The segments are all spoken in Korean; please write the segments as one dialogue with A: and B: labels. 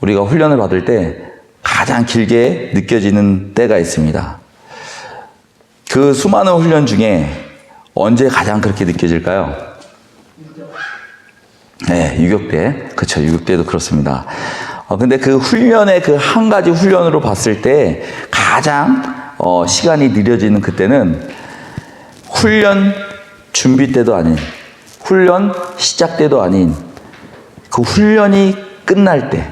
A: 우리가 훈련을 받을 때 가장 길게 느껴지는 때가 있습니다. 그 수많은 훈련 중에 언제 가장 그렇게 느껴질까요? 네, 유격 때. 그쵸, 유격 때도 그렇습니다. 어, 근데 그 훈련의 그 한 가지 훈련으로 봤을 때 가장 어, 시간이 느려지는 그때는 훈련 준비 때도 아닌, 훈련 시작 때도 아닌, 그 훈련이 끝날 때,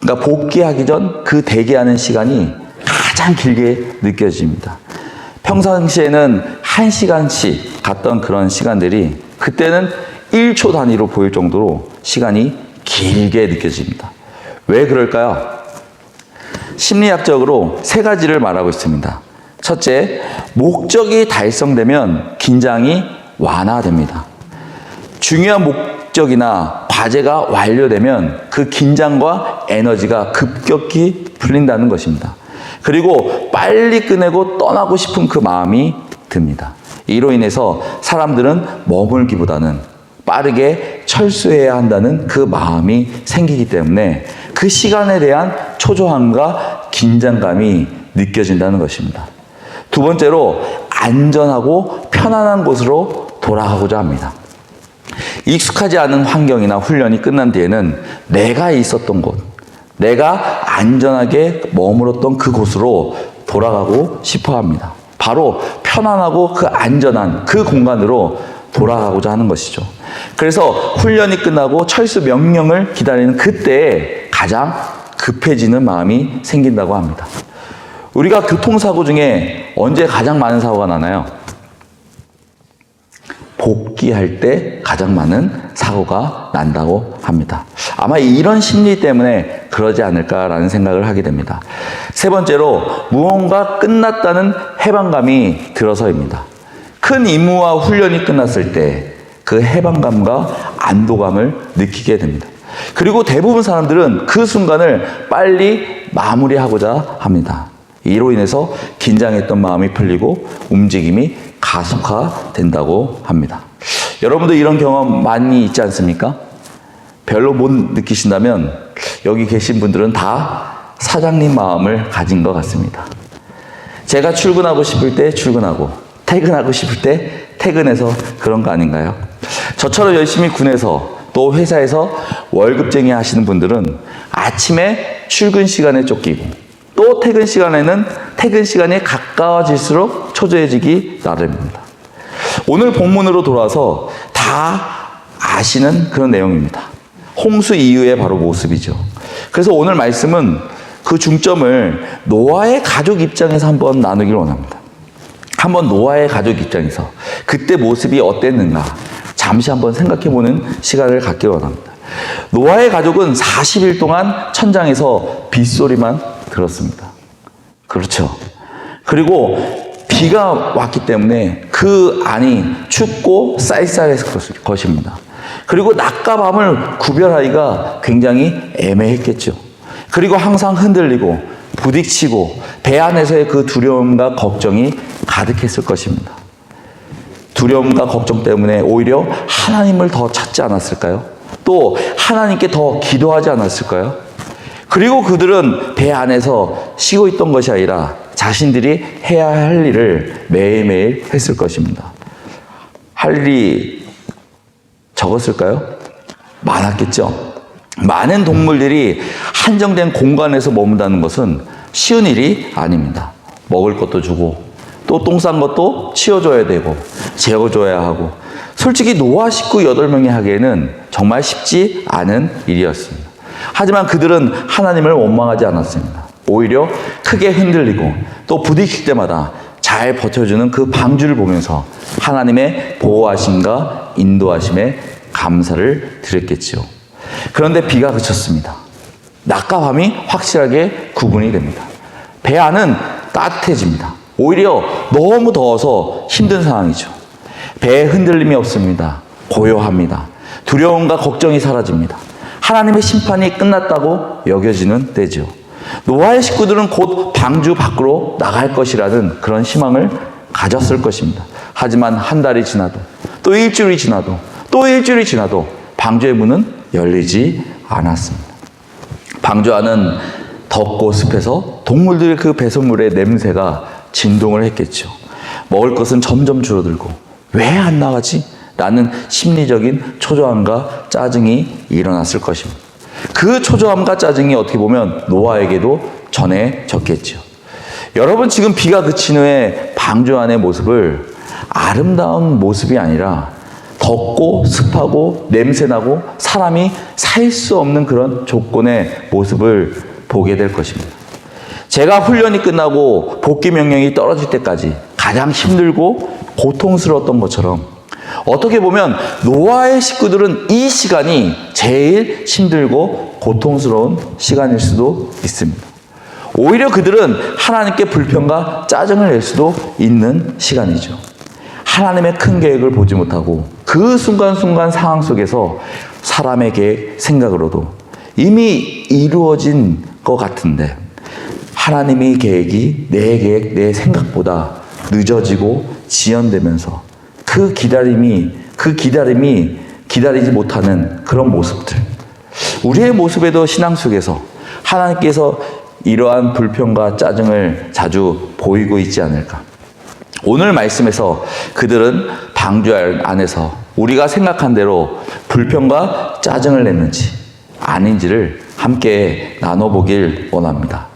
A: 그러니까 복귀하기 전 그 대기하는 시간이 가장 길게 느껴집니다. 평상시에는 한 시간씩 갔던 그런 시간들이 그때는 1초 단위로 보일 정도로 시간이 길게 느껴집니다. 왜 그럴까요? 심리학적으로 세 가지를 말하고 있습니다. 첫째, 목적이 달성되면 긴장이 완화됩니다. 중요한 목 적이나 과제가 완료되면 그 긴장과 에너지가 급격히 풀린다는 것입니다. 그리고 빨리 끝내고 떠나고 싶은 그 마음이 듭니다. 이로 인해서 사람들은 머물기보다는 빠르게 철수해야 한다는 그 마음이 생기기 때문에 그 시간에 대한 초조함과 긴장감이 느껴진다는 것입니다. 두 번째로 안전하고 편안한 곳으로 돌아가고자 합니다. 익숙하지 않은 환경이나 훈련이 끝난 뒤에는 내가 있었던 곳, 내가 안전하게 머물었던 그곳으로 돌아가고 싶어 합니다. 바로 편안하고 그 안전한 그 공간으로 돌아가고자 하는 것이죠. 그래서 훈련이 끝나고 철수 명령을 기다리는 그때에 가장 급해지는 마음이 생긴다고 합니다. 우리가 교통사고 중에 언제 가장 많은 사고가 나나요? 복귀할 때 가장 많은 사고가 난다고 합니다. 아마 이런 심리 때문에 그러지 않을까라는 생각을 하게 됩니다. 세 번째로 무언가 끝났다는 해방감이 들어서입니다. 큰 임무와 훈련이 끝났을 때 그 해방감과 안도감을 느끼게 됩니다. 그리고 대부분 사람들은 그 순간을 빨리 마무리하고자 합니다. 이로 인해서 긴장했던 마음이 풀리고 움직임이 가속화된다고 합니다. 여러분도 이런 경험 많이 있지 않습니까? 별로 못 느끼신다면 여기 계신 분들은 다 사장님 마음을 가진 것 같습니다. 제가 출근하고 싶을 때 출근하고 퇴근하고 싶을 때 퇴근해서 그런 거 아닌가요? 저처럼 열심히 군에서 또 회사에서 월급쟁이 하시는 분들은 아침에 출근 시간에 쫓기고 또 퇴근 시간에는 퇴근 시간이 가까워질수록 초조해지기 나름입니다. 오늘 본문으로 돌아서 다 아시는 그런 내용입니다. 홍수 이후의 바로 모습이죠. 그래서 오늘 말씀은 그 중점을 노아의 가족 입장에서 한번 나누길 원합니다. 한번 노아의 가족 입장에서 그때 모습이 어땠는가 잠시 한번 생각해 보는 시간을 갖길 원합니다. 노아의 가족은 40일 동안 천장에서 빗소리만 들었습니다. 그렇죠. 그리고 비가 왔기 때문에 그 안이 춥고 쌀쌀했을 것입니다. 그리고 낮과 밤을 구별하기가 굉장히 애매했겠죠. 그리고 항상 흔들리고 부딪히고 배 안에서의 그 두려움과 걱정이 가득했을 것입니다. 두려움과 걱정 때문에 오히려 하나님을 더 찾지 않았을까요? 또 하나님께 더 기도하지 않았을까요? 그리고 그들은 배 안에서 쉬고 있던 것이 아니라 자신들이 해야 할 일을 매일매일 했을 것입니다. 할 일이 적었을까요? 많았겠죠. 많은 동물들이 한정된 공간에서 머문다는 것은 쉬운 일이 아닙니다. 먹을 것도 주고 또 똥 싼 것도 치워줘야 되고 재워줘야 하고 솔직히 노아 식구 8명이 하기에는 정말 쉽지 않은 일이었습니다. 하지만 그들은 하나님을 원망하지 않았습니다. 오히려 크게 흔들리고 또 부딪힐 때마다 잘 버텨주는 그 방주를 보면서 하나님의 보호하심과 인도하심에 감사를 드렸겠지요. 그런데 비가 그쳤습니다. 낮과 밤이 확실하게 구분이 됩니다. 배 안은 따뜻해집니다. 오히려 너무 더워서 힘든 상황이죠. 배에 흔들림이 없습니다. 고요합니다. 두려움과 걱정이 사라집니다. 하나님의 심판이 끝났다고 여겨지는 때죠. 노아의 식구들은 곧 방주 밖으로 나갈 것이라는 그런 희망을 가졌을 것입니다. 하지만 한 달이 지나도 또 일주일이 지나도 또 일주일이 지나도 방주의 문은 열리지 않았습니다. 방주하는 덥고 습해서 동물들의 그 배설물의 냄새가 진동을 했겠죠. 먹을 것은 점점 줄어들고 왜 안 나가지? 라는 심리적인 초조함과 짜증이 일어났을 것입니다. 그 초조함과 짜증이 어떻게 보면 노아에게도 전해졌겠죠. 여러분 지금 비가 그친 후에 방주 안의 모습을 아름다운 모습이 아니라 덥고 습하고 냄새나고 사람이 살 수 없는 그런 조건의 모습을 보게 될 것입니다. 제가 훈련이 끝나고 복귀 명령이 떨어질 때까지 가장 힘들고 고통스러웠던 것처럼 어떻게 보면 노아의 식구들은 이 시간이 제일 힘들고 고통스러운 시간일 수도 있습니다. 오히려 그들은 하나님께 불평과 짜증을 낼 수도 있는 시간이죠. 하나님의 큰 계획을 보지 못하고 그 순간순간 상황 속에서 계획, 생각으로도 이미 이루어진 것 같은데 하나님의 계획이 내 계획, 내 생각보다 늦어지고 지연되면서 그 기다림이, 그 기다림이 기다리지 못하는 그런 모습들. 우리의 모습에도 신앙 속에서 하나님께서 이러한 불평과 짜증을 자주 보이고 있지 않을까. 오늘 말씀에서 그들은 방주 안에서 우리가 생각한 대로 불평과 짜증을 냈는지 아닌지를 함께 나눠보길 원합니다.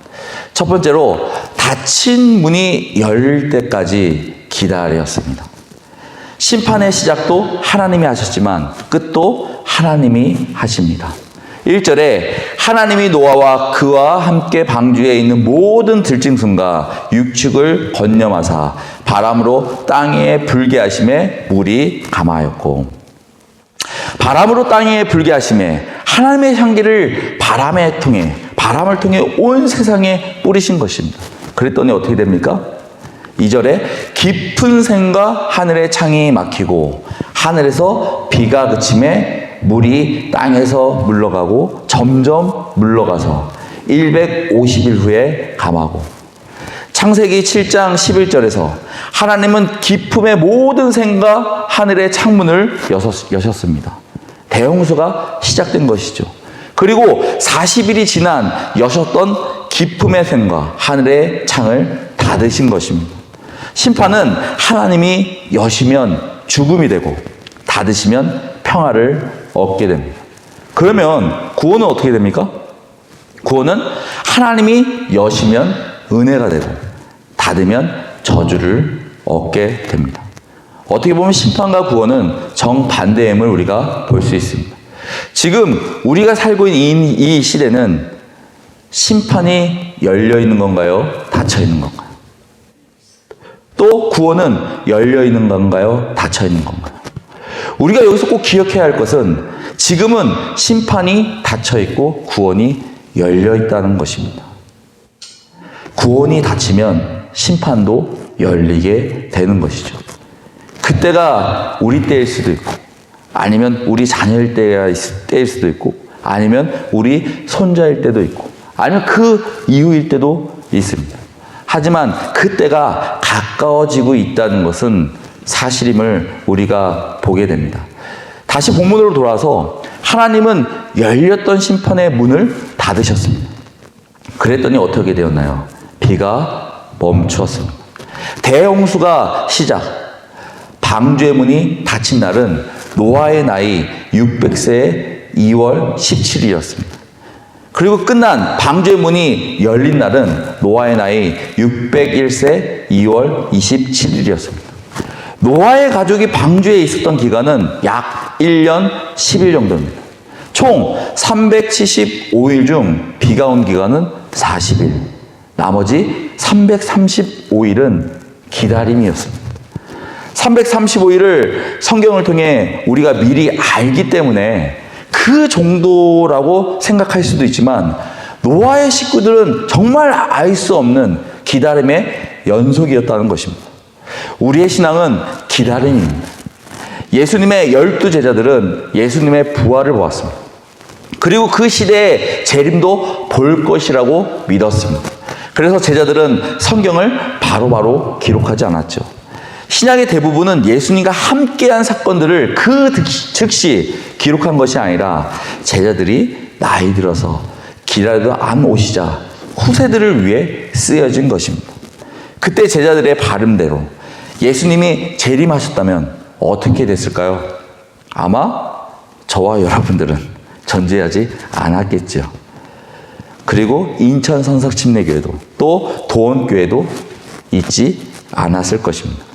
A: 첫 번째로 닫힌 문이 열릴 때까지 기다렸습니다. 심판의 시작도 하나님이 하셨지만 끝도 하나님이 하십니다. 1절에 하나님이 노아와 그와 함께 방주에 있는 모든 들짐승과 육축을 건념하사 바람으로 땅에 불게 하심에 물이 감하였고 바람으로 땅에 불게 하심에 하나님의 향기를 바람에 통해 바람을 통해 온 세상에 뿌리신 것입니다. 그랬더니 어떻게 됩니까? 2절에 깊은 샘과 하늘의 창이 막히고 하늘에서 비가 그침에 물이 땅에서 물러가고 점점 물러가서 150일 후에 감하고 창세기 7장 11절에서 하나님은 기품의 모든 샘과 하늘의 창문을 여셨습니다. 대홍수가 시작된 것이죠. 그리고 40일이 지난 여셨던 기품의 샘과 하늘의 창을 닫으신 것입니다. 심판은 하나님이 여시면 죽음이 되고 닫으시면 평화를 얻게 됩니다. 그러면 구원은 어떻게 됩니까? 구원은 하나님이 여시면 은혜가 되고 닫으면 저주를 얻게 됩니다. 어떻게 보면 심판과 구원은 정반대임을 우리가 볼 수 있습니다. 지금 우리가 살고 있는 이 시대는 심판이 열려 있는 건가요? 닫혀 있는 건가요? 또 구원은 열려 있는 건가요? 닫혀 있는 건가요? 우리가 여기서 꼭 기억해야 할 것은 지금은 심판이 닫혀 있고 구원이 열려 있다는 것입니다. 구원이 닫히면 심판도 열리게 되는 것이죠. 그때가 우리 때일 수도 있고, 아니면 우리 자녀일 때일 수도 있고, 아니면 우리 손자일 때도 있고, 아니면 그 이후일 때도 있습니다. 하지만 그때가 가까워지고 있다는 것은 사실임을 우리가 보게 됩니다. 다시 본문으로 돌아서 하나님은 열렸던 심판의 문을 닫으셨습니다. 그랬더니 어떻게 되었나요? 비가 멈추었습니다. 대홍수가 시작. 방주의 문이 닫힌 날은 노아의 나이 600세의 2월 17일이었습니다. 그리고 끝난 방주의 문이 열린 날은 노아의 나이 601세 2월 27일이었습니다. 노아의 가족이 방주에 있었던 기간은 약 1년 10일 정도입니다. 총 375일 중 비가 온 기간은 40일. 나머지 335일은 기다림이었습니다. 335일을 성경을 통해 우리가 미리 알기 때문에 그 정도라고 생각할 수도 있지만 노아의 식구들은 정말 알 수 없는 기다림의 연속이었다는 것입니다. 우리의 신앙은 기다림입니다. 예수님의 열두 제자들은 예수님의 부활을 보았습니다. 그리고 그 시대에 재림도 볼 것이라고 믿었습니다. 그래서 제자들은 성경을 바로바로 바로 기록하지 않았죠. 신약의 대부분은 예수님과 함께한 사건들을 그 즉시 기록한 것이 아니라 제자들이 나이 들어서 기다리던 안 오시자 후세들을 위해 쓰여진 것입니다. 그때 제자들의 발음대로 예수님이 재림하셨다면 어떻게 됐을까요? 아마 저와 여러분들은 존재하지 않았겠죠. 그리고 인천 선석 침례교회도 또 도원교회도 있지 않았을 것입니다.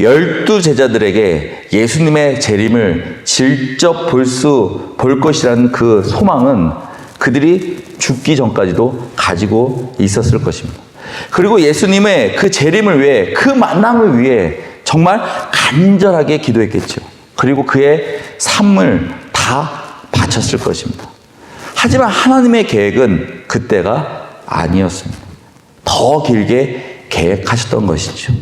A: 열두 제자들에게 예수님의 재림을 직접 볼 수, 볼 것이라는 그 소망은 그들이 죽기 전까지도 가지고 있었을 것입니다. 그리고 예수님의 그 재림을 위해, 그 만남을 위해 정말 간절하게 기도했겠죠. 그리고 그의 삶을 다 바쳤을 것입니다. 하지만 하나님의 계획은 그때가 아니었습니다. 더 길게 계획하셨던 것이죠.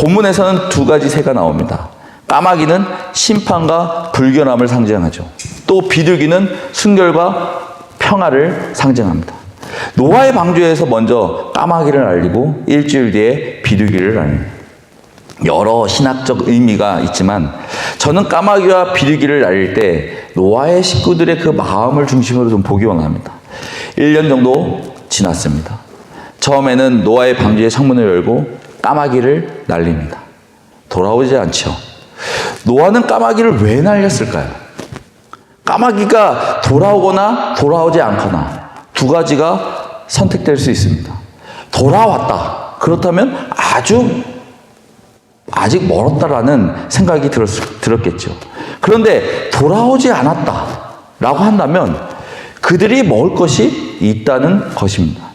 A: 본문에서는 두 가지 새가 나옵니다. 까마귀는 심판과 불결함을 상징하죠. 또 비둘기는 순결과 평화를 상징합니다. 노아의 방주에서 먼저 까마귀를 날리고 일주일 뒤에 비둘기를 날립니다. 여러 신학적 의미가 있지만 저는 까마귀와 비둘기를 날릴 때 노아의 식구들의 그 마음을 중심으로 좀 보기 원합니다. 1년 정도 지났습니다. 처음에는 노아의 방주의 창문을 열고 까마귀를 날립니다. 돌아오지 않죠. 노아는 까마귀를 왜 날렸을까요? 까마귀가 돌아오거나 돌아오지 않거나 두 가지가 선택될 수 있습니다. 돌아왔다. 그렇다면 아주 아직 멀었다라는 생각이 들었, 들었겠죠. 그런데 돌아오지 않았다라고 한다면 그들이 먹을 것이 있다는 것입니다.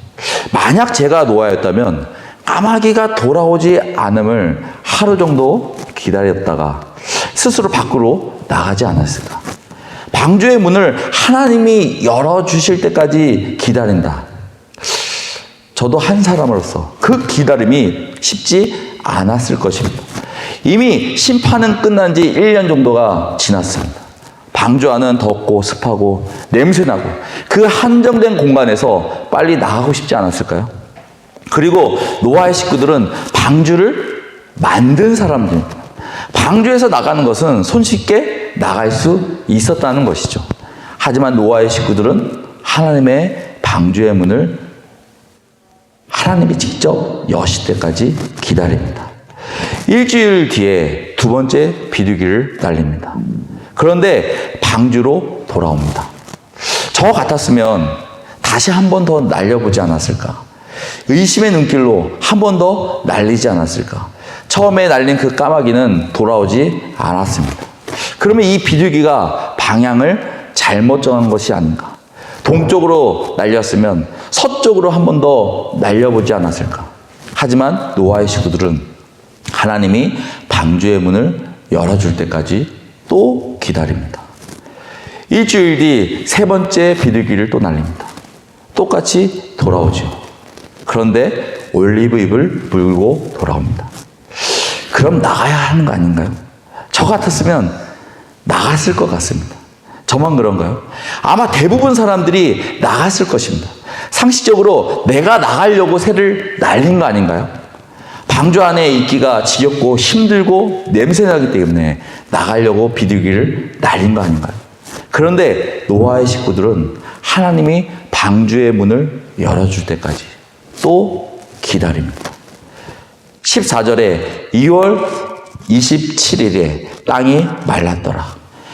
A: 만약 제가 노아였다면 까마귀가 돌아오지 않음을 하루 정도 기다렸다가 스스로 밖으로 나가지 않았을까? 방주의 문을 하나님이 열어주실 때까지 기다린다. 저도 한 사람으로서 그 기다림이 쉽지 않았을 것입니다. 이미 심판은 끝난 지 1년 정도가 지났습니다. 방주 안은 덥고 습하고 냄새나고 그 한정된 공간에서 빨리 나가고 싶지 않았을까요? 그리고 노아의 식구들은 방주를 만든 사람들입니다. 방주에서 나가는 것은 손쉽게 나갈 수 있었다는 것이죠. 하지만 노아의 식구들은 하나님의 방주의 문을 하나님이 직접 여실 때까지 기다립니다. 일주일 뒤에 두 번째 비둘기를 날립니다. 그런데 방주로 돌아옵니다. 저 같았으면 다시 한 번 더 날려보지 않았을까? 의심의 눈길로 한 번 더 날리지 않았을까? 처음에 날린 그 까마귀는 돌아오지 않았습니다. 그러면 이 비둘기가 방향을 잘못 정한 것이 아닌가? 동쪽으로 날렸으면 서쪽으로 한 번 더 날려보지 않았을까? 하지만 노아의 식구들은 하나님이 방주의 문을 열어줄 때까지 또 기다립니다. 일주일 뒤 세 번째 비둘기를 또 날립니다. 똑같이 돌아오죠. 그런데 올리브 잎을 물고 돌아옵니다. 그럼 나가야 하는 거 아닌가요? 저 같았으면 나갔을 것 같습니다. 저만 그런가요? 아마 대부분 사람들이 나갔을 것입니다. 상식적으로 내가 나가려고 새를 날린 거 아닌가요? 방주 안에 있기가 지겹고 힘들고 냄새나기 때문에 나가려고 비둘기를 날린 거 아닌가요? 그런데 노아의 식구들은 하나님이 방주의 문을 열어줄 때까지 또 기다립니다. 14절에 2월 27일에 땅이 말랐더라.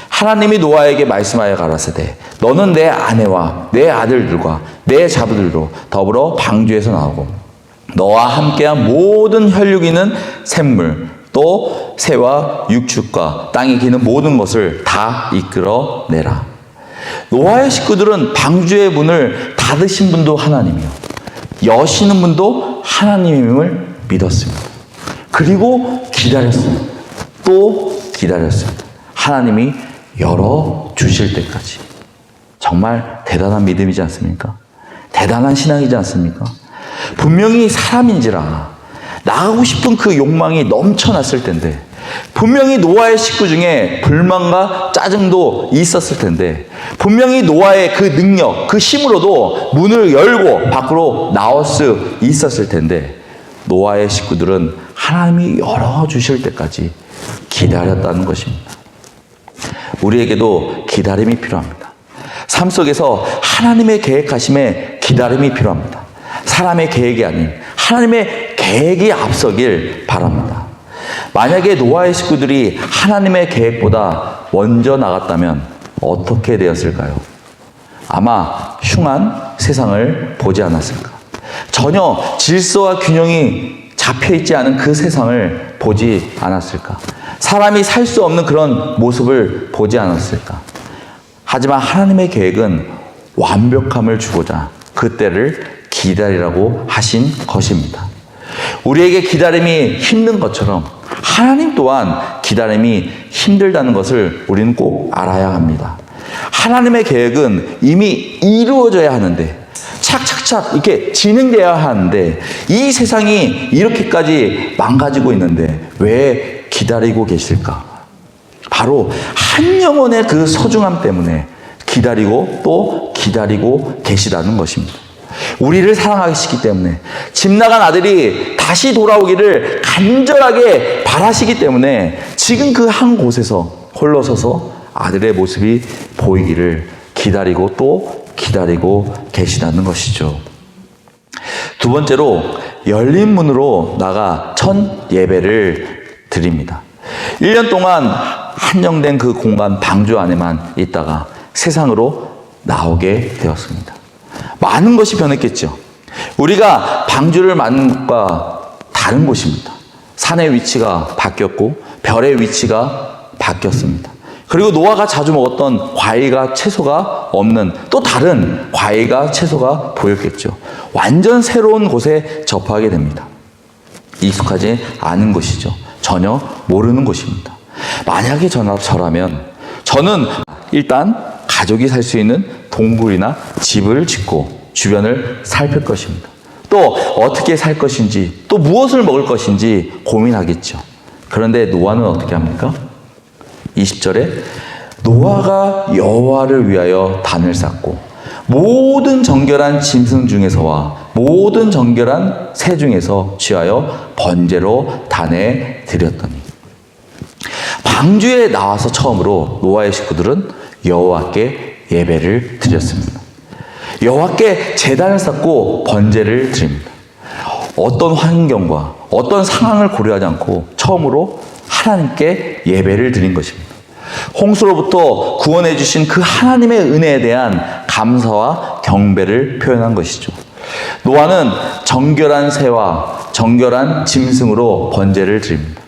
A: 하나님이 노아에게 말씀하여 가라사대 너는 내 아내와 내 아들들과 내 자부들로 더불어 방주에서 나오고 너와 함께한 모든 혈육 있는 샘물 또 새와 육축과 땅에 기는 모든 것을 다 이끌어 내라. 노아의 식구들은 방주의 문을 닫으신 분도 하나님이요. 여시는 분도 하나님임을 믿었습니다. 그리고 기다렸습니다. 또 기다렸습니다. 하나님이 열어 주실 때까지. 정말 대단한 믿음이지 않습니까? 대단한 신앙이지 않습니까? 분명히 사람인지라 나가고 싶은 그 욕망이 넘쳐났을 텐데 분명히 노아의 식구 중에 불만과 짜증도 있었을 텐데 분명히 노아의 그 능력, 그 힘으로도 문을 열고 밖으로 나올 수 있었을 텐데 노아의 식구들은 하나님이 열어 주실 때까지 기다렸다는 것입니다. 우리에게도 기다림이 필요합니다. 삶 속에서 하나님의 계획하심에 기다림이 필요합니다. 사람의 계획이 아닌 하나님의 계획이 앞서길 바랍니다. 만약에 노아의 식구들이 하나님의 계획보다 먼저 나갔다면 어떻게 되었을까요? 아마 흉한 세상을 보지 않았을까. 전혀 질서와 균형이 잡혀 있지 않은 그 세상을 보지 않았을까. 사람이 살 수 없는 그런 모습을 보지 않았을까. 하지만 하나님의 계획은 완벽함을 주고자 그때를 기다리라고 하신 것입니다. 우리에게 기다림이 힘든 것처럼 하나님 또한 기다림이 힘들다는 것을 우리는 꼭 알아야 합니다. 하나님의 계획은 이미 이루어져야 하는데 착착착 이렇게 진행되어야 하는데 이 세상이 이렇게까지 망가지고 있는데 왜 기다리고 계실까? 바로 한 영혼의 그 소중함 때문에 기다리고 또 기다리고 계시다는 것입니다. 우리를 사랑하시기 때문에 집 나간 아들이 다시 돌아오기를 간절하게 바라시기 때문에 지금 그 한 곳에서 홀로 서서 아들의 모습이 보이기를 기다리고 또 기다리고 계시다는 것이죠. 두 번째로 열린 문으로 나가 첫 예배를 드립니다. 1년 동안 한정된 그 공간 방주 안에만 있다가 세상으로 나오게 되었습니다. 많은 것이 변했겠죠. 우리가 방주를 만든 것과 다른 곳입니다. 산의 위치가 바뀌었고 별의 위치가 바뀌었습니다. 그리고 노아가 자주 먹었던 과일과 채소가 없는 또 다른 과일과 채소가 보였겠죠. 완전 새로운 곳에 접하게 됩니다. 익숙하지 않은 곳이죠. 전혀 모르는 곳입니다. 만약에 저라면 저는 일단 가족이 살 수 있는 동굴이나 집을 짓고 주변을 살필 것입니다. 또 어떻게 살 것인지 또 무엇을 먹을 것인지 고민하겠죠. 그런데 노아는 어떻게 합니까? 20절에 노아가 여호와를 위하여 단을 쌓고 모든 정결한 짐승 중에서와 모든 정결한 새 중에서 취하여 번제로 단에 드렸더니 방주에 나와서 처음으로 노아의 식구들은 여호와께 예배를 드렸습니다. 여호와께 제단을 쌓고 번제를 드립니다. 어떤 환경과 어떤 상황을 고려하지 않고 처음으로 하나님께 예배를 드린 것입니다. 홍수로부터 구원해 주신 그 하나님의 은혜에 대한 감사와 경배를 표현한 것이죠. 노아는 정결한 새와 정결한 짐승으로 번제를 드립니다.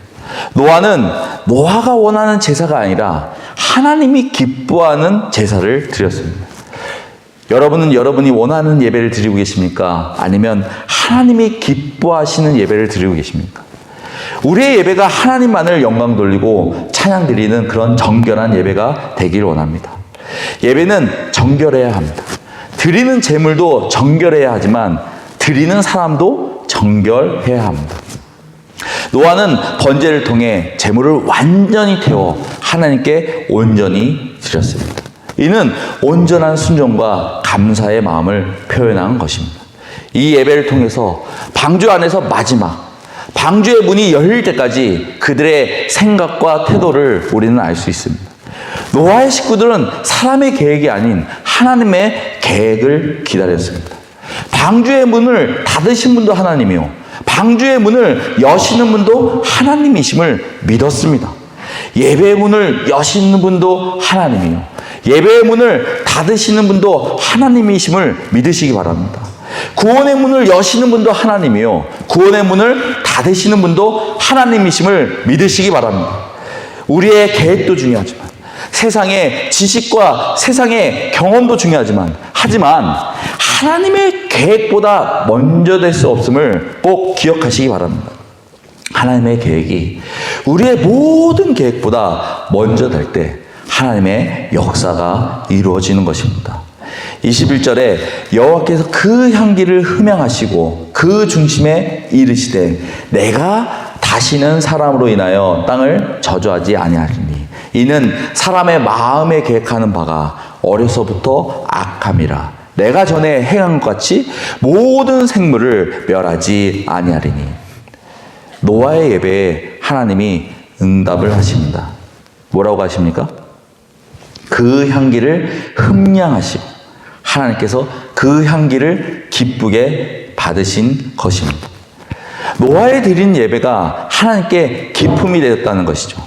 A: 노아는 노아가 원하는 제사가 아니라 하나님이 기뻐하는 제사를 드렸습니다. 여러분은 여러분이 원하는 예배를 드리고 계십니까? 아니면 하나님이 기뻐하시는 예배를 드리고 계십니까? 우리의 예배가 하나님만을 영광 돌리고 찬양 드리는 그런 정결한 예배가 되길 원합니다. 예배는 정결해야 합니다. 드리는 제물도 정결해야 하지만 드리는 사람도 정결해야 합니다. 노아는 번제를 통해 제물을 완전히 태워 하나님께 온전히 드렸습니다. 이는 온전한 순종과 감사의 마음을 표현한 것입니다. 이 예배를 통해서 방주 안에서 마지막 방주의 문이 열릴 때까지 그들의 생각과 태도를 우리는 알 수 있습니다. 노아의 식구들은 사람의 계획이 아닌 하나님의 계획을 기다렸습니다. 방주의 문을 닫으신 분도 하나님이요. 방주의 문을 여시는 분도 하나님이심을 믿었습니다. 예배의 문을 여시는 분도 하나님이요. 예배의 문을 닫으시는 분도 하나님이심을 믿으시기 바랍니다. 구원의 문을 여시는 분도 하나님이요. 구원의 문을 닫으시는 분도 하나님이심을 믿으시기 바랍니다. 우리의 계획도 중요하지만, 세상의 지식과 세상의 경험도 중요하지만, 하지만 하나님의 계획보다 먼저 될 수 없음을 꼭 기억하시기 바랍니다. 하나님의 계획이 우리의 모든 계획보다 먼저 될 때 하나님의 역사가 이루어지는 것입니다. 21절에 여호와께서 그 향기를 흠양하시고 그 중심에 이르시되 내가 다시는 사람으로 인하여 땅을 저주하지 아니하리니 이는 사람의 마음에 계획하는 바가 어려서부터 악함이라 내가 전에 행한 것 같이 모든 생물을 멸하지 아니하리니 노아의 예배에 하나님이 응답을 하십니다. 뭐라고 하십니까? 그 향기를 흠량하시고 하나님께서 그 향기를 기쁘게 받으신 것입니다. 노아에 드린 예배가 하나님께 기쁨이 되었다는 것이죠.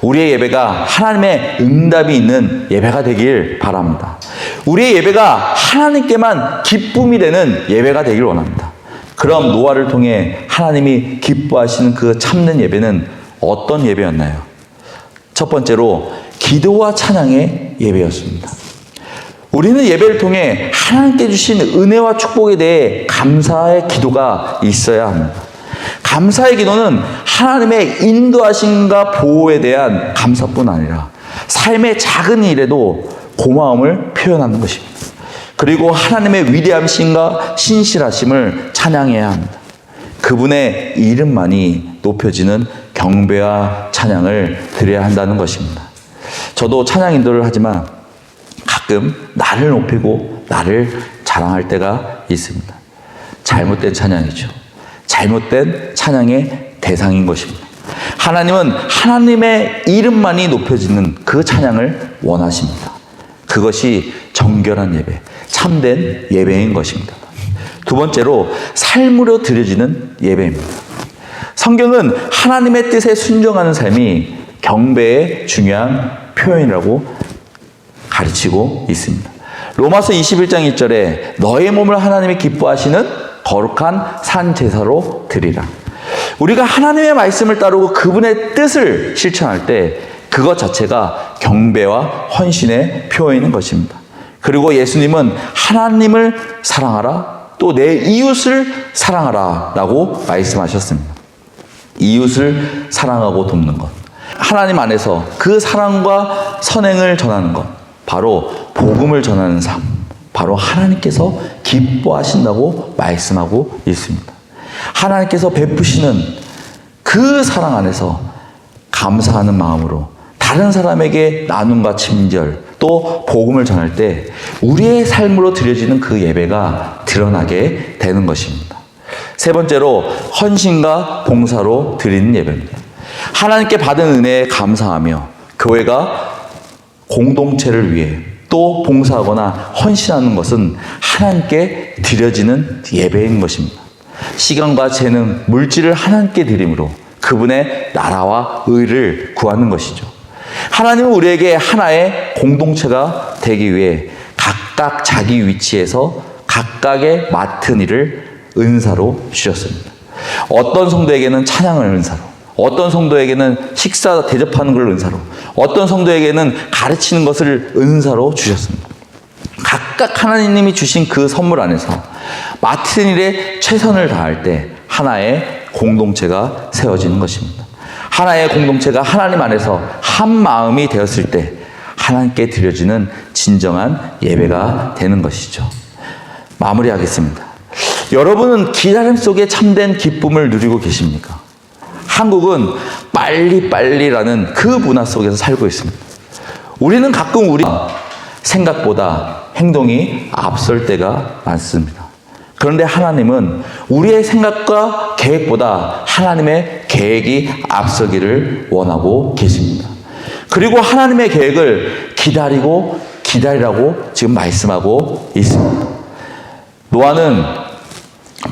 A: 우리의 예배가 하나님의 응답이 있는 예배가 되길 바랍니다. 우리의 예배가 하나님께만 기쁨이 되는 예배가 되길 원합니다. 그럼 노아를 통해 하나님이 기뻐하시는 그 참는 예배는 어떤 예배였나요? 첫 번째로 기도와 찬양의 예배였습니다. 우리는 예배를 통해 하나님께 주신 은혜와 축복에 대해 감사의 기도가 있어야 합니다. 감사의 기도는 하나님의 인도하심과 보호에 대한 감사뿐 아니라 삶의 작은 일에도 고마움을 표현하는 것입니다. 그리고 하나님의 위대함심과 신실하심을 찬양해야 합니다. 그분의 이름만이 높여지는 경배와 찬양을 드려야 한다는 것입니다. 저도 찬양 인도를 하지만 가끔 나를 높이고 나를 자랑할 때가 있습니다. 잘못된 찬양이죠. 잘못된 찬양의 대상인 것입니다. 하나님은 하나님의 이름만이 높여지는 그 찬양을 원하십니다. 그것이 정결한 예배, 참된 예배인 것입니다. 두 번째로 삶으로 드려지는 예배입니다. 성경은 하나님의 뜻에 순종하는 삶이 경배의 중요한 표현이라고 가르치고 있습니다. 로마서 21장 1절에 너의 몸을 하나님이 기뻐하시는 거룩한 산 제사로 드리라. 우리가 하나님의 말씀을 따르고 그분의 뜻을 실천할 때 그것 자체가 경배와 헌신의 표현인 것입니다. 그리고 예수님은 하나님을 사랑하라 또 내 이웃을 사랑하라 라고 말씀하셨습니다. 이웃을 사랑하고 돕는 것. 하나님 안에서 그 사랑과 선행을 전하는 것. 바로 복음을 전하는 삶. 바로 하나님께서 기뻐하신다고 말씀하고 있습니다. 하나님께서 베푸시는 그 사랑 안에서 감사하는 마음으로 다른 사람에게 나눔과 친절 또 복음을 전할 때 우리의 삶으로 드려지는 그 예배가 드러나게 되는 것입니다. 세 번째로 헌신과 봉사로 드리는 예배입니다. 하나님께 받은 은혜에 감사하며 교회가 공동체를 위해 또 봉사하거나 헌신하는 것은 하나님께 드려지는 예배인 것입니다. 시간과 재능, 물질을 하나님께 드림으로 그분의 나라와 의를 구하는 것이죠. 하나님은 우리에게 하나의 공동체가 되기 위해 각각 자기 위치에서 각각의 맡은 일을 은사로 주셨습니다. 어떤 성도에게는 찬양을 은사로, 어떤 성도에게는 식사 대접하는 걸 은사로, 어떤 성도에게는 가르치는 것을 은사로 주셨습니다. 각각 하나님이 주신 그 선물 안에서 맡은 일에 최선을 다할 때 하나의 공동체가 세워지는 것입니다. 하나의 공동체가 하나님 안에서 한 마음이 되었을 때 하나님께 드려지는 진정한 예배가 되는 것이죠. 마무리하겠습니다. 여러분은 기다림 속에 참된 기쁨을 누리고 계십니까? 한국은 빨리빨리라는 그 문화 속에서 살고 있습니다. 우리는 가끔 우리 생각보다 행동이 앞설 때가 많습니다. 그런데 하나님은 우리의 생각과 계획보다 하나님의 계획이 앞서기를 원하고 계십니다. 그리고 하나님의 계획을 기다리고 기다리라고 지금 말씀하고 있습니다. 노아는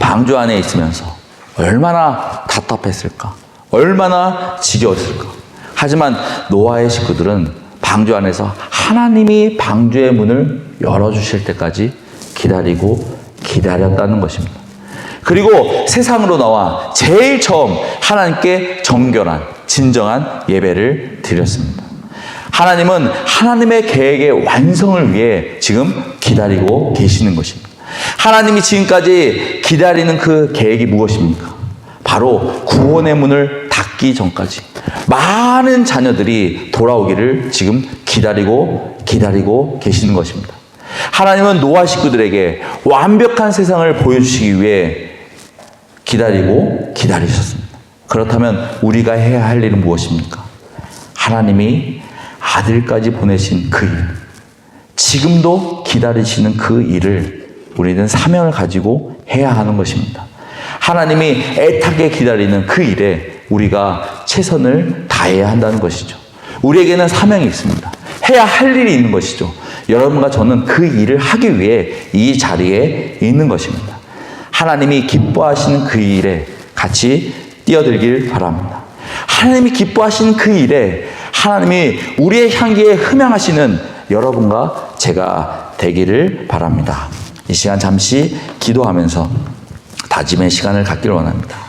A: 방주 안에 있으면서 얼마나 답답했을까? 얼마나 지겨웠을까? 하지만 노아의 식구들은 방주 안에서 하나님이 방주의 문을 열어주실 때까지 기다리고 기다렸다는 것입니다. 그리고 세상으로 나와 제일 처음 하나님께 정결한, 진정한 예배를 드렸습니다. 하나님은 하나님의 계획의 완성을 위해 지금 기다리고 계시는 것입니다. 하나님이 지금까지 기다리는 그 계획이 무엇입니까? 바로 구원의 문을 닫기 전까지 많은 자녀들이 돌아오기를 지금 기다리고 기다리고 계시는 것입니다. 하나님은 노아 식구들에게 완벽한 세상을 보여주시기 위해 기다리고 기다리셨습니다. 그렇다면 우리가 해야 할 일은 무엇입니까? 하나님이 아들까지 보내신 그 일, 지금도 기다리시는 그 일을 우리는 사명을 가지고 해야 하는 것입니다. 하나님이 애타게 기다리는 그 일에 우리가 최선을 다해야 한다는 것이죠. 우리에게는 사명이 있습니다. 해야 할 일이 있는 것이죠. 여러분과 저는 그 일을 하기 위해 이 자리에 있는 것입니다. 하나님이 기뻐하시는 그 일에 같이 뛰어들길 바랍니다. 하나님이 기뻐하시는 그 일에 하나님이 우리의 향기에 흠양하시는 여러분과 제가 되기를 바랍니다. 이 시간 잠시 기도하면서 다짐의 시간을 갖기를 원합니다.